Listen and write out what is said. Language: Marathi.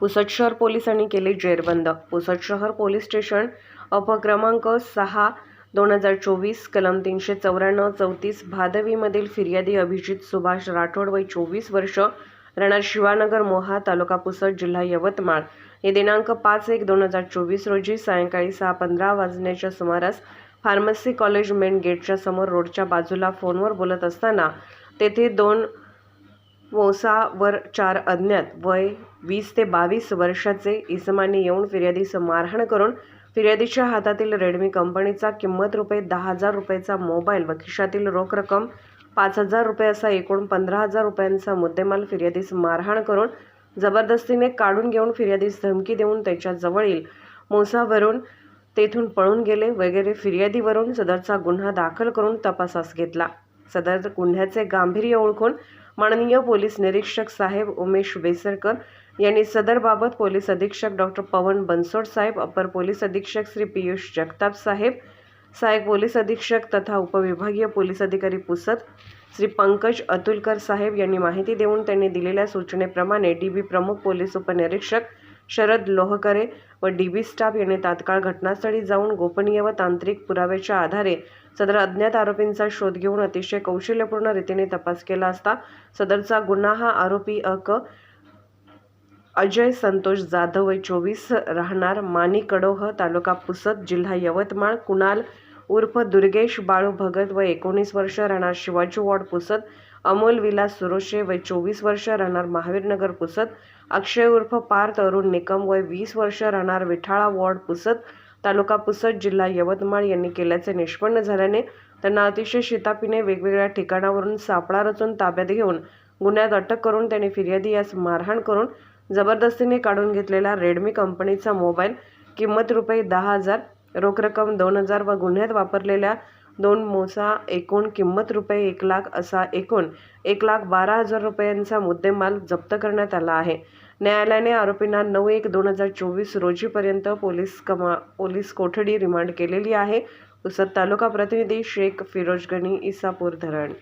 पुसद शहर पोलिसांनी केले जेरबंद. पुसद शहर पोलीस स्टेशन अपक्रमांक सहा दोन हजार चोवीस कलम तीनशे चौऱ्याण्णव चौतीस भादवीमधील फिर्यादी अभिजित सुभाष राठोड वय चोवीस वर्ष राहणार शिवानगर मोहा तालुका पुसद जिल्हा यवतमाळ. हे दिनांक पाच एक दोन हजार चोवीस रोजी सायंकाळी सहा पंधरा वाजण्याच्या सुमारास फार्मसी कॉलेज मेन गेटच्या समोर रोडच्या बाजूला फोनवर बोलत असताना तेथे दोन मोसावर चार अज्ञात वय वीस ते बावीस वर्षाचे इसमांनी येऊन फिर्यादीस मारहाण करून फिर्यादीच्या हातातील रेडमी कंपनीचा किंमत रुपये दहा हजार रुपयेचा मोबाईल व खिशातील रोख रक्कम पाच हजार रुपये असा एकूण पंधरा हजार रुपयांचा मुद्देमाल फिर्यादीस मारहाण करून जबरदस्तीने काढून घेऊन फिर्यादीस धमकी देऊन त्याच्याजवळील मोसावरून तेथून पळून गेले. वगैरे फिर्यादीवरून सदरचा गुन्हा दाखल करून तपासास घेतला. सदर गुन्ह्याचे गांभीर्य ओळखून माननीय पोलीस निरीक्षक साहेब उमेश बेसरकर यांनी सदरबाबत पोलीस अधीक्षक डॉक्टर पवन बनसोड साहेब अपर पोलीस अधीक्षक श्री पियुष जगताप साहेब सहाय्यक पोलीस अधीक्षक तथा उपविभागीय पोलीस अधिकारी पुसद श्री पंकज अतुलकर साहेब यांनी माहिती देऊन त्यांनी दिलेल्या सूचनेप्रमाणे डी बी प्रमुख पोलीस उपनिरीक्षक शरद लोहकरे व डी बी स्टाफ यांनी तात्काळ घटनास्थळी जाऊन गोपनीय व तांत्रिक पुराव्याच्या आधारे सदर अज्ञात आरोपींचा शोध घेऊन अतिशय कौशल्यपूर्ण रीतीने तपास केला असता सदरचा गुन्हा हा आरोपी अक अजय संतोष जाधव वय चोवीस राहणार मानी कडोह तालुका पुसद जिल्हा यवतमाळ कुणाल उर्फ दुर्गेश बाळू भगत व एकोणीस वर्ष राहणार शिवाजी वॉर्ड पुसद अमोल विलास सुरोशे वय चोवीस वर्ष राहणार महावीरनगर पुसद अक्षय उर्फ पार्थ अरुण निकम वय वीस वर्ष राहणार विठाळा वॉर्ड पुसद तालुका पुसद जिल्हा यवतमाळ यांनी केल्याचे निष्पन्न झाल्याने त्यांना अतिशय शितापीने वेगवेगळ्या ठिकाणावरून सापळा रचून ताब्यात घेऊन गुन्ह्यात अटक करून त्यांनी फिर्यादी यास मारहाण करून जबरदस्तीने काढून घेतलेला रेडमी कंपनीचा मोबाईल किंमत रुपये दहा हजार रोख रक्कम दोन हजार व गुन्ह्यात वापरलेल्या दोन मोसा एकूण किंमत रुपये एक लाख असा एकूण एक लाख बारा हजार रुपयांचा मुद्देमाल जप्त करण्यात आला आहे. न्यायालयाने आरोपींना नऊ एक दोन हजार चोवीस रोजीपर्यंत पोलीस कमा पोलीस कोठडी रिमांड केलेली आहे. उसद तालुका प्रतिनिधी शेख फिरोजगनी इसापूर धरण.